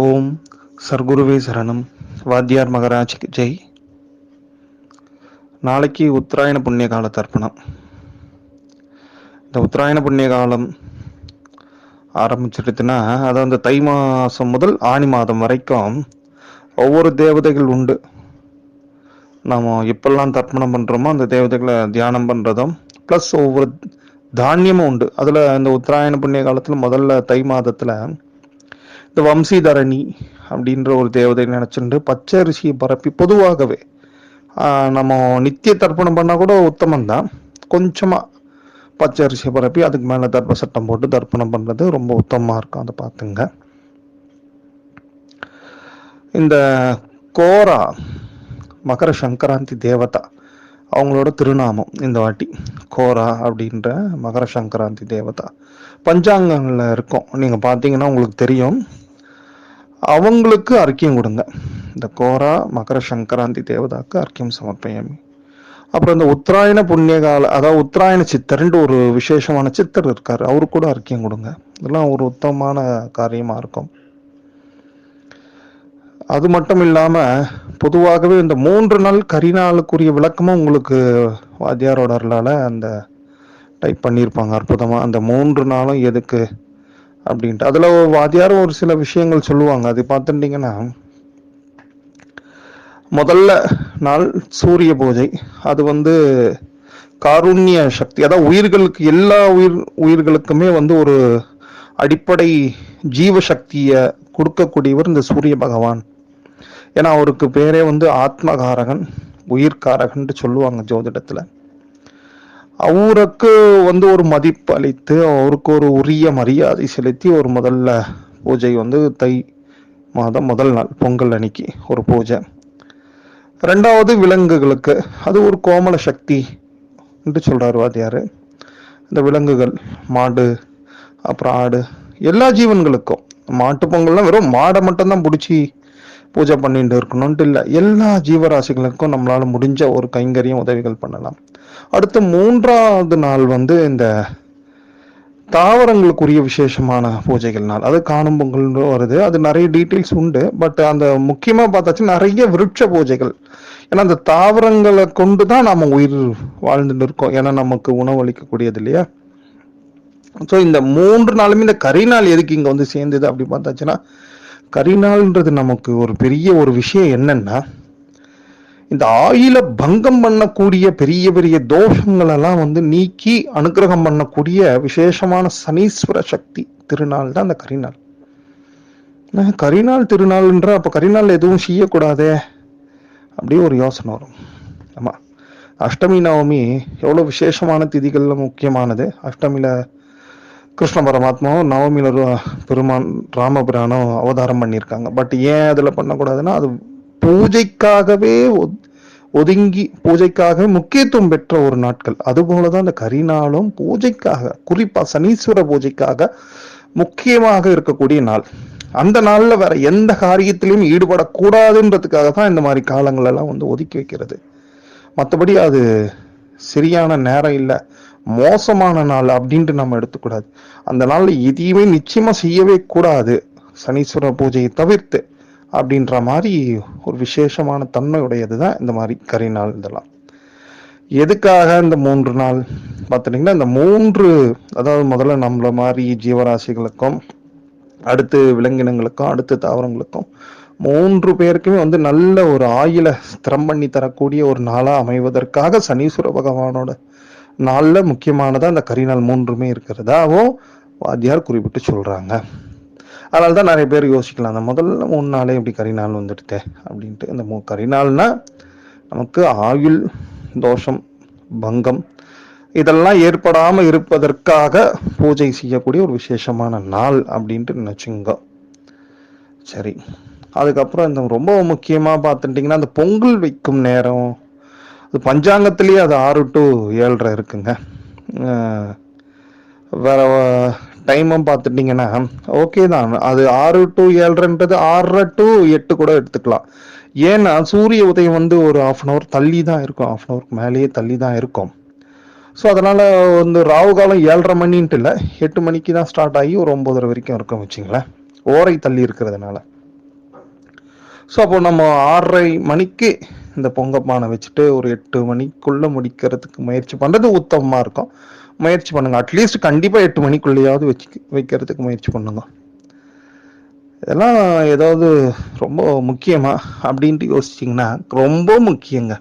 ஓம் சர்க்குருவே சரணம். வாத்தியார் மகராஜ் ஜெய். நாளைக்கு உத்தராயண புண்ணிய கால தர்ப்பணம். இந்த உத்தராயண புண்ணிய காலம் ஆரம்பிச்சிடுச்சுன்னா அது அந்த தை மாதம் முதல் ஆணி மாதம் வரைக்கும் ஒவ்வொரு தேவதைகள் உண்டு. நாம் எப்பெல்லாம் தர்ப்பணம் பண்ணுறோமோ அந்த தேவதைகளை தியானம் பண்ணுறதும் ப்ளஸ் ஒவ்வொரு தானியமும் உண்டு. அதில் இந்த உத்தராயண புண்ணிய காலத்தில் முதல்ல தை மாதத்தில் இந்த வம்சீதரணி அப்படின்ற ஒரு தேவதை நினச்சிட்டு பச்சை அரிசியை பரப்பி பொதுவாகவே ஆஹ், நம்ம நித்திய தர்ப்பணம் பண்ணால் கூட உத்தமம் தான் கொஞ்சமாக பச்சை அரிசியை பரப்பி அதுக்கு மேலே தர்ப்ப சட்டம் போட்டு தர்ப்பணம் பண்ணுறது ரொம்ப உத்தமமாக இருக்கும். அதை பார்த்துங்க. இந்த கோரா மகர சங்கராந்தி தேவதா அவங்களோட திருநாமம் இந்த வாட்டி. கோரா அப்படின்ற மகர சங்கராந்தி தேவதா. பஞ்சாங்கங்களில் இருக்கும். நீங்கள் பார்த்தீங்கன்னா உங்களுக்கு தெரியும். அவங்களுக்கு அர்க்கியம் கொடுங்க. இந்த கோரா மகர சங்கராந்தி தேவதாக்கு அர்க்கியம் சமர்ப்பயாமி. அப்புறம் இந்த உத்தராயண புண்ணிய கால அதாவது உத்தராயண சித்தர்ன்ட்டு ஒரு விசேஷமான சித்தர் இருக்கார். அவரு கூட அர்க்கியம் கொடுங்க. இதெல்லாம் ஒரு உத்தமமான காரியமாக இருக்கும். அது மட்டும் இல்லாமல் பொதுவாகவே இந்த மூன்று நாள் கரிநாளுக்குரிய விளக்கமும் உங்களுக்கு வாத்தியாரோட அருளால் அந்த டைப் பண்ணியிருப்பாங்க. அற்புதமாக அந்த மூன்று நாளும் எதுக்கு அப்படின்ட்டு. அதில் வாத்தியாரும் ஒரு சில விஷயங்கள் சொல்லுவாங்க. அது பார்த்துட்டிங்கன்னா முதல்ல நாள் சூரிய பூஜை. அது வந்து காருண்ய சக்தி. அதாவது உயிர்களுக்கு எல்லா உயிர் உயிர்களுக்குமே வந்து ஒரு அடிப்படை ஜீவ சக்தியை கொடுக்கக்கூடியவர் இந்த சூரிய பகவான். ஏன்னா அவருக்கு பேரே வந்து ஆத்மகாரகன் உயிர்காரகன்ட்டு சொல்லுவாங்க ஜோதிடத்தில். அவருக்கு வந்து ஒரு மதிப்பு அளித்து அவருக்கு ஒரு உரிய மரியாதை செலுத்தி ஒரு முதல்ல பூஜை வந்து தை மாதம் முதல் நாள் பொங்கல் அன்னைக்கு ஒரு பூஜை. ரெண்டாவது விலங்குகளுக்கு அது ஒரு கோமல சக்தி என்று சொல்கிறார் வாத்தியார். இந்த விலங்குகள் மாடு அப்புறம் ஆடு எல்லா ஜீவன்களுக்கும். மாட்டு பொங்கல்லாம் வெறும் மாடை மட்டும்தான் பிடிச்சி பூஜை பண்ணிட்டு இருக்கணும்ட்டு இல்லை எல்லா ஜீவராசிகளுக்கும் நம்மளால் முடிஞ்ச ஒரு கைங்கரியம் உதவிகள் பண்ணலாம். அடுத்து மூன்றாவது நாள் வந்து இந்த தாவரங்களுக்குரிய விசேஷமான பூஜைகள் நாள். அது காணும் பொங்கல் வருது. அது நிறைய டீட்டெயில்ஸ் உண்டு. பட் அந்த முக்கியமாக பார்த்தாச்சு நிறைய விருட்ச பூஜைகள். ஏன்னா அந்த தாவரங்களை கொண்டு தான் நாம் உயிர் வாழ்ந்துட்டு இருக்கோம் ஏன்னா நமக்கு உணவளிக்கக்கூடியது இல்லையா? ஸோ இந்த மூன்று நாளுமே இந்த கரிநாள் எதுக்கு இங்கே வந்து சேர்ந்தது அப்படி பார்த்தாச்சுன்னா கரிநாள்ன்றது நமக்கு ஒரு பெரிய ஒரு விஷயம் என்னன்னா இந்த ஆயில பங்கம் பண்ணக்கூடிய பெரிய பெரிய தோஷங்கள் எல்லாம் வந்து நீக்கி அனுக்கிரகம் பண்ணக்கூடிய விசேஷமான சனீஸ்வர சக்தி திருநாள் தான் அந்த கரிநாள். கரிநாள் திருநாள்ன்ற அப்ப கரிநாள் எதுவும் செய்யக்கூடாதே? அப்படியே ஒரு யோசனை வரும். ஆமா. அஷ்டமி நவமி எவ்வளவு விசேஷமான திதிகள்ல முக்கியமானது? அஷ்டமியில கிருஷ்ண பரமாத்மாவும் நவமியில பெருமான் ராமபிரானும் அவதாரம் பண்ணியிருக்காங்க. பட் ஏன் அதுல பண்ணக்கூடாதுன்னா அது பூஜைக்காகவே ஒதுங்கி பூஜைக்காக முக்கியத்துவம் பெற்ற ஒரு நாட்கள். அதுபோலதான் இந்த கரிநாளும் பூஜைக்காக குறிப்பா சனீஸ்வர பூஜைக்காக முக்கியமாக இருக்கக்கூடிய நாள். அந்த நாள்ல வேற எந்த காரியத்திலையும் ஈடுபடக்கூடாதுன்றதுக்காக தான் இந்த மாதிரி காலங்கள் எல்லாம் வந்து ஒதுக்கி வைக்கிறது. மற்றபடி அது சரியான நேரம் இல்லை. மோசமான நாள் அப்படின்ட்டு நம்ம எடுத்துக்கூடாது. அந்த நாள்ல எதையுமே நிச்சயமா செய்யவே கூடாது. சனீஸ்வர பூஜையை தவிர்த்து. அப்படின்ற மாதிரி ஒரு விசேஷமான தன்மையுடையது தான் இந்த மாதிரி கரிநாள் இதெல்லாம். எதுக்காக இந்த மூன்று நாள்? பார்த்துட்டிங்கன்னா இந்த மூன்று அதாவது முதல்ல நம்மள மாதிரி ஜீவராசிகளுக்கும் அடுத்து விலங்கினங்களுக்கும் அடுத்து தாவரங்களுக்கும் மூன்று பேருக்குமே வந்து நல்ல ஒரு ஆயில ஸ்திரம் பண்ணி தரக்கூடிய ஒரு நாளாக அமைவதற்காக சனீஸ்வர பகவானோட நாளில் முக்கியமானதாக அந்த கரிநாள் மூன்றுமே இருக்கிறதாவும் வாத்தியார் குறிப்பிட்டு சொல்கிறாங்க அதனால தான் நிறைய பேர் யோசிக்கலாம் அந்த முதல்ல மூணு நாளே இப்படி கரிநாள் வந்துடுதே அப்படின்ட்டு. இந்த மூ கரிநாள்னா நமக்கு ஆயுள் தோஷம் பங்கம் இதெல்லாம் ஏற்படாமல் இருப்பதற்காக பூஜை செய்யக்கூடிய ஒரு விசேஷமான நாள் அப்படின்ட்டு நினச்சிங்க சரி. அதுக்கப்புறம் இந்த ரொம்ப முக்கியமாக பார்த்துட்டிங்கன்னா அந்த பொங்கல் வைக்கும் நேரம். அது பஞ்சாங்கத்திலேயே அது ஆறு டு ஏழரை இருக்குங்க. வேற டைமும் பார்த்துட்டிங்கன்னா ஓகே தான். அது ஆறு டு ஏழ்ரைன்றது ஆறரை டு எட்டு கூட எடுத்துக்கலாம். ஏன்னா சூரிய உதயம் வந்து ஒரு ஆஃப் அன் ஹவர் தள்ளி தான் இருக்கும். ஆஃப் அன் ஹவருக்கு மேலேயே தள்ளி தான் இருக்கும். ஸோ அதனால் வந்து ராவு காலம் ஏழரை மணின்ட்டு இல்லை எட்டு மணிக்கு தான் ஸ்டார்ட் ஆகி ஒரு ஒன்பதரை வரைக்கும் இருக்கும் வச்சுங்களேன். ஓரை தள்ளி இருக்கிறதுனால. ஸோ அப்போ நம்ம ஆறரை மணிக்கு இந்த பொங்கப்பானை வச்சுட்டு ஒரு எட்டு மணிக்குள்ளே முடிக்கிறதுக்கு முயற்சி பண்ணுறது உத்தமமாக இருக்கும். முயற்சி பண்ணுங்க. அட்லீஸ்ட் கண்டிப்பாக எட்டு மணிக்குள்ளேயாவது வச்சு வைக்கிறதுக்கு முயற்சி பண்ணுங்க. இதெல்லாம் ஏதாவது ரொம்ப முக்கியமா அப்படின்ட்டு யோசிச்சிங்கன்னா ரொம்ப முக்கியங்க.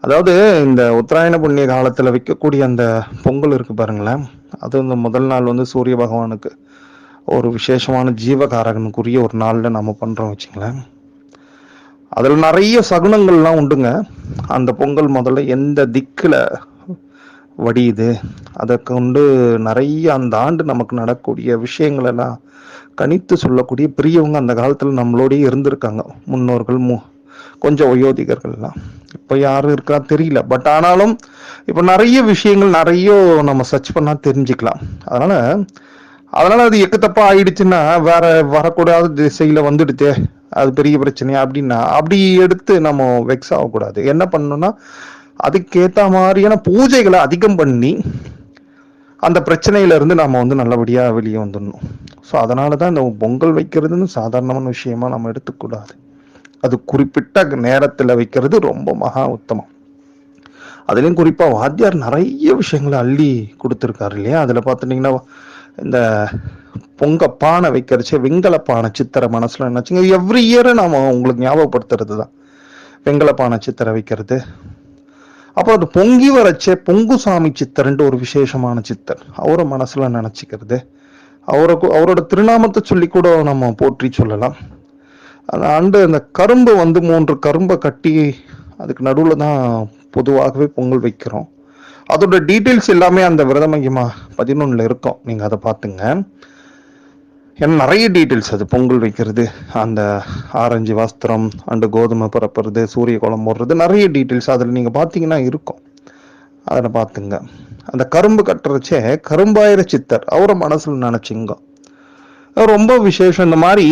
அதாவது இந்த உத்தராயண புண்ணிய காலத்தில் வைக்கக்கூடிய அந்த பொங்கல் இருக்கு பாருங்களேன். அது இந்த முதல் நாள் வந்து சூரிய பகவானுக்கு ஒரு விசேஷமான ஜீவகாரகனுக்குரிய ஒரு நாளில் நம்ம பண்ணுறோம் வச்சுங்களேன். அதில் நிறைய சகுனங்கள்லாம் உண்டுங்க. அந்த பொங்கல் முதல்ல எந்த திக்கில் வடியுது. அதை கொண்டு நிறைய அந்த ஆண்டு நமக்கு நடக்கக்கூடிய விஷயங்களெல்லாம் கணித்து சொல்லக்கூடிய பெரியவங்க அந்த காலத்தில் நம்மளோடய இருந்திருக்காங்க. முன்னோர்கள் மு கொஞ்சம் வயோதிகர்கள்லாம். இப்போ யாரும் இருக்கா தெரியல. பட் ஆனாலும் இப்போ நிறைய விஷயங்கள் நிறைய நம்ம சர்ச் பண்ணால் தெரிஞ்சுக்கலாம். அதனால் அதனால் அது எக்கத்தப்பா ஆயிடுச்சுன்னா வேற வரக்கூடாத திசையில் வந்துடுச்சே அது பெரிய பிரச்சனையா அப்படின்னா அப்படி எடுத்து நம்ம வெக்ஸ் ஆகக்கூடாது. என்ன பண்ணணும்னா அதுக்கேற்ற மாதிரியான பூஜைகளை அதிகம் பண்ணி அந்த பிரச்சனையில இருந்து நாம வந்து நல்லபடியாக வெளியே வந்துடணும். ஸோ அதனால தான் இந்த பொங்கல் வைக்கிறதுன்னு சாதாரணமான விஷயமா நம்ம எடுத்துக்கூடாது. அது குறிப்பிட்ட நேரத்தில் வைக்கிறது ரொம்ப மகா உத்தமம். அதுலேயும் குறிப்பாக வாத்தியார் நிறைய விஷயங்களை அள்ளி கொடுத்துருக்காரு இல்லையா? அதில் பார்த்துட்டிங்கன்னா இந்த பொங்க பானை வைக்கிறச்சு வெங்கல பானை சித்திரை மனசில் என்னாச்சுங்க? எவ்ரி இயரும் நாம் உங்களுக்கு ஞாபகப்படுத்துறது தான் வெங்கல பானை சித்திரை வைக்கிறது அப்போ அது பொங்கி வரச்சே பொங்குசாமி சித்தர்ன்ட்டு ஒரு விசேஷமான சித்தர். அவரை மனசுல நினைச்சுக்கிறது. அவரை அவரோட திருநாமத்தை சொல்லி கூட நம்ம போற்றி சொல்லலாம். ஆண்டு அந்த கரும்பு வந்து மூன்று கரும்பை கட்டி அதுக்கு நடுவில் தான் பொதுவாகவே பொங்கல் வைக்கிறோம். அதோட டீட்டெயில்ஸ் எல்லாமே அந்த விரத பதினொன்றில் இருக்கும். நீங்கள் அதை பார்த்துங்க. ஏன்னா நிறைய டீட்டெயில்ஸ் அது. பொங்கல் வைக்கிறது அந்த ஆரஞ்சு வஸ்திரம் அண்டு கோதுமை பரப்புறது சூரிய குளம் போடுறது நிறைய டீட்டெயில்ஸ் அதில் நீங்கள் பார்த்தீங்கன்னா இருக்கும். அதில் பார்த்துங்க. அந்த கரும்பு கட்டுறச்சே கரும்பாயிர சித்தர் அவரை மனசில் நினச்சிங்க. ரொம்ப விசேஷம். இந்த மாதிரி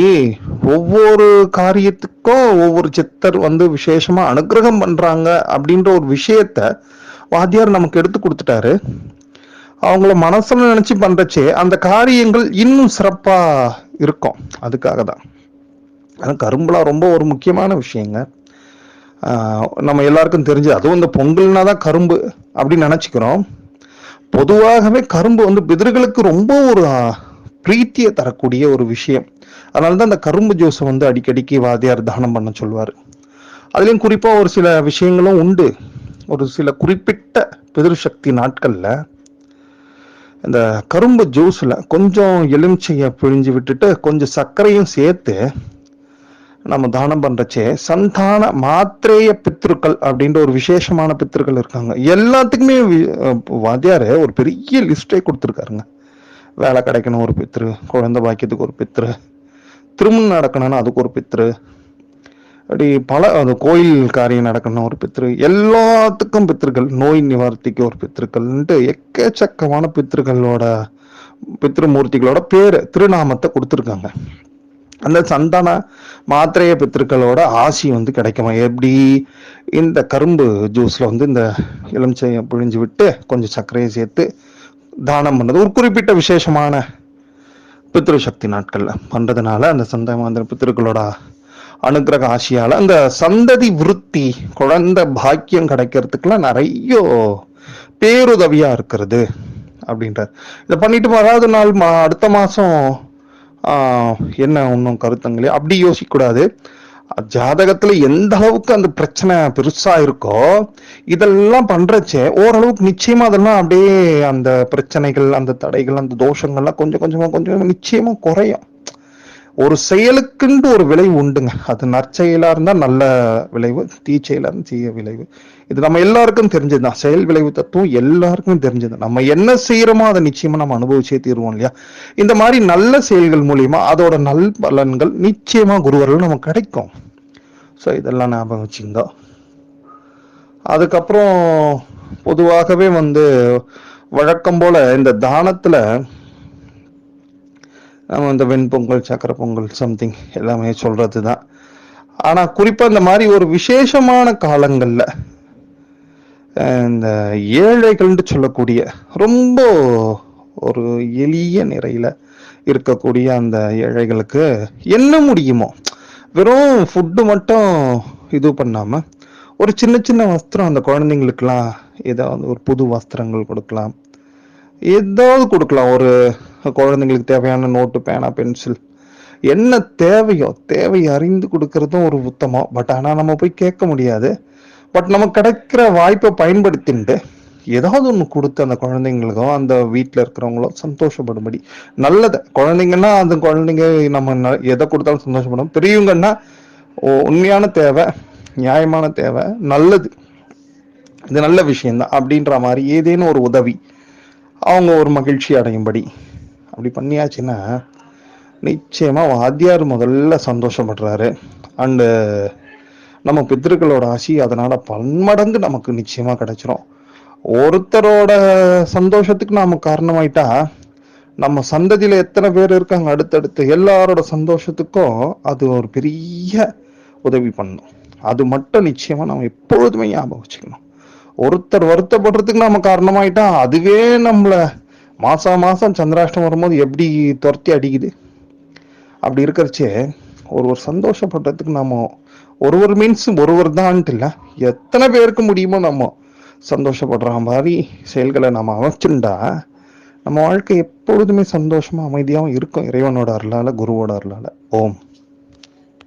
ஒவ்வொரு காரியத்துக்கும் ஒவ்வொரு சித்தர் வந்து விசேஷமா அனுக்கிரகம் பண்றாங்க அப்படின்ற ஒரு விஷயத்த வாத்தியார் நமக்கு எடுத்து கொடுத்துட்டாரு. அவங்கள மனசுல நினைச்சு பண்றச்சே அந்த காரியங்கள் இன்னும் சிறப்பா இருக்கும். அதுக்காக தான் ஆனால் கரும்புலாம் ரொம்ப ஒரு முக்கியமான விஷயங்க. நம்ம எல்லாருக்கும் தெரிஞ்சு அதுவும் இந்த பொங்கல்னா தான் கரும்பு அப்படின்னு நினைச்சுக்கிறோம். பொதுவாகவே கரும்பு வந்து பிதர்களுக்கு ரொம்ப ஒரு பிரீத்தியை தரக்கூடிய ஒரு விஷயம். அதனால தான் அந்த கரும்பு ஜூஸை வந்து அடிக்கடிக்கு வாதியார் தானம் பண்ண சொல்லுவார் அதுலேயும் குறிப்பாக ஒரு சில விஷயங்களும் உண்டு. ஒரு சில குறிப்பிட்ட பிதிரு சக்தி நாட்களில் இந்த கரும்பு ஜூஸில் கொஞ்சம் எலுமிச்சையை பிழிஞ்சு விட்டுட்டு கொஞ்சம் சர்க்கரையும் சேர்த்து நம்ம தானம் பண்ணுறச்சே சந்தான மாத்திரேய பித்திருக்கள் அப்படின்ற ஒரு விசேஷமான பித்திருக்கள் இருக்காங்க. எல்லாத்துக்குமே வாத்தியார் ஒரு பெரிய லிஸ்டே கொடுத்துருக்காருங்க. வேலை கிடைக்கணும் ஒரு பித்ரு குழந்தை பாக்கியத்துக்கு ஒரு பித்ரு திருமணம் நடக்கணும்னா அதுக்கு ஒரு பித்ரு அப்படி பல அந்த கோயில் காரியம் நடக்கணும் ஒரு பித்ரு எல்லாத்துக்கும் பித்திருக்கள் நோய் நிவார்த்திக்கு ஒரு பித்திருக்கள்ன்ட்டு எக்கச்சக்கமான பித்திருக்களோட பித்திருமூர்த்திகளோட பேர் திருநாமத்தை கொடுத்துருக்காங்க. அந்த சந்தான மாத்திரைய பித்திருக்களோட ஆசி வந்து கிடைக்குமா? எப்படி இந்த கரும்பு ஜூஸில் வந்து இந்த எலுமிச்சையை பிழிஞ்சு விட்டு கொஞ்சம் சர்க்கரையை சேர்த்து தானம் பண்ணது? ஒரு குறிப்பிட்ட விசேஷமான பித்ரு சக்தி நாட்களில். பண்ணுறதுனால அந்த சந்த மாந்திர பித்திருக்களோட அனுக்கிரக ஆசியால் அந்த சந்ததி விருத்தி குழந்தை பாக்கியம் கிடைக்கிறதுக்குலாம் நிறைய பேருதவியாக இருக்கிறது அப்படின்றார். இதை பண்ணிட்டு வராத நாள் மா- அடுத்த மாதம் என்ன ஒன்றும் கருத்துங்களே அப்படி யோசிக்கக்கூடாது ஜாதகத்தில் ஜாதகத்துல எந்த அளவுக்கு அந்த பிரச்சனை பெருசா இருக்கோ இதெல்லாம் பண்றச்சே ஓரளவுக்கு நிச்சயமா அதெல்லாம் அப்படியே அந்த பிரச்சனைகள் அந்த தடைகள் அந்த தோஷங்கள்லாம் கொஞ்சம் கொஞ்சமா கொஞ்சம் நிச்சயமா குறையும். ஒரு செயலுக்குன்ட்டு ஒரு விளைவு உண்டுங்க. அது நற்செயலாக இருந்தால் நல்ல விளைவு தீச்செயலாக இருந்தால் தீய விளைவு. இது நம்ம எல்லாருக்கும் தெரிஞ்சது தான் செயல் விளைவு தத்துவம் எல்லாருக்கும் தெரிஞ்சது நம்ம என்ன செய்கிறோமோ அதை நிச்சயமாக நம்ம அனுபவிச்சே தீருவோம் இல்லையா? இந்த மாதிரி நல்ல செயல்கள் மூலியமா அதோட நல் பலன்கள் நிச்சயமாக குருவர்கள் நமக்கு கிடைக்கும். ஸோ இதெல்லாம் ஞாபகம் வச்சுங்க அதுக்கப்புறம் பொதுவாகவே வந்து வழக்கம் போல் இந்த தானத்தில் நம்ம இந்த வெண்பொங்கல் சக்கரை பொங்கல் சம்திங் எல்லாமே சொல்றது தான் ஆனால் குறிப்பாக இந்த மாதிரி ஒரு விசேஷமான காலங்களில் இந்த ஏழைகள்னு சொல்லக்கூடிய ரொம்ப ஒரு எளிய நிறையில் இருக்கக்கூடிய அந்த ஏழைகளுக்கு என்ன முடியுமோ வெறும் ஃபுட்டு மட்டும் இது பண்ணாமல் ஒரு சின்ன சின்ன வஸ்திரம் அந்த குழந்தைங்களுக்கெல்லாம் ஏதாவது ஒரு புது வஸ்திரங்கள் கொடுக்கலாம். ஏதாவது கொடுக்கலாம். ஒரு குழந்தைங்களுக்கு தேவையான நோட்டு பேனா பென்சில். என்ன தேவையோ தேவையை அறிந்து கொடுக்கறதும் ஒரு உத்தமம். பட் ஆனால் நம்ம போய் கேட்க முடியாது. பட் நமக்கு கிடைக்கிற வாய்ப்பை பயன்படுத்திட்டு ஏதாவது ஒன்று கொடுத்து அந்த குழந்தைங்களுக்கோ அந்த வீட்டில் இருக்கிறவங்களோ சந்தோஷப்படும்படி. நல்லது. குழந்தைங்கன்னா அந்த குழந்தைங்க நம்ம ந- எதை கொடுத்தாலும் சந்தோஷப்படும். பெரியவங்கன்னா உண்மையான தேவை நியாயமான தேவை நல்லது. இது நல்ல விஷயம்தான். அப்படின்ற மாதிரி ஏதேனும் ஒரு உதவி. அவங்க ஒரு மகிழ்ச்சி அடையும்படி. அப்படி பண்ணியாச்சுன்னா நிச்சயமாக வாத்தியார் முதல்ல சந்தோஷப்படுறாரு. அண்டு நம்ம பித்திருக்களோட ஆசி அதனால் பன்மடங்கு நமக்கு நிச்சயமாக கிடைச்சிரும். ஒருத்தரோட சந்தோஷத்துக்கு நாம் காரணமாயிட்டா நம்ம சந்ததியில் எத்தனை பேர் இருக்காங்க அடுத்தடுத்து எல்லாரோட சந்தோஷத்துக்கும் அது ஒரு பெரிய உதவி பண்ணும். அது மட்டும் நிச்சயமாக நம்ம எப்பொழுதுமே ஞாபகம் வச்சுக்கணும். ஒருத்தர் வருத்தப்படுறதுக்கு நம்ம காரணமாயிட்டா அதுவே நம்மள மாசா மாசம் சந்திராஷ்டம் வரும்போது எப்படி துரத்தி அடிக்குது? அப்படி இருக்கிறச்சே ஒருவர் சந்தோஷப்படுறதுக்கு நம்ம ஒருவர் மீன்ஸ் ஒருவர் தான்ட்டு இல்லை எத்தனை பேருக்கு முடியுமோ நம்ம சந்தோஷப்படுற மாதிரி செயல்களை நம்ம அமைச்சுண்டா நம்ம வாழ்க்கை எப்பொழுதுமே சந்தோஷமா அமைதியாகவும் இருக்கும் இறைவனோட அருளால குருவோட அருளால. ஓம்.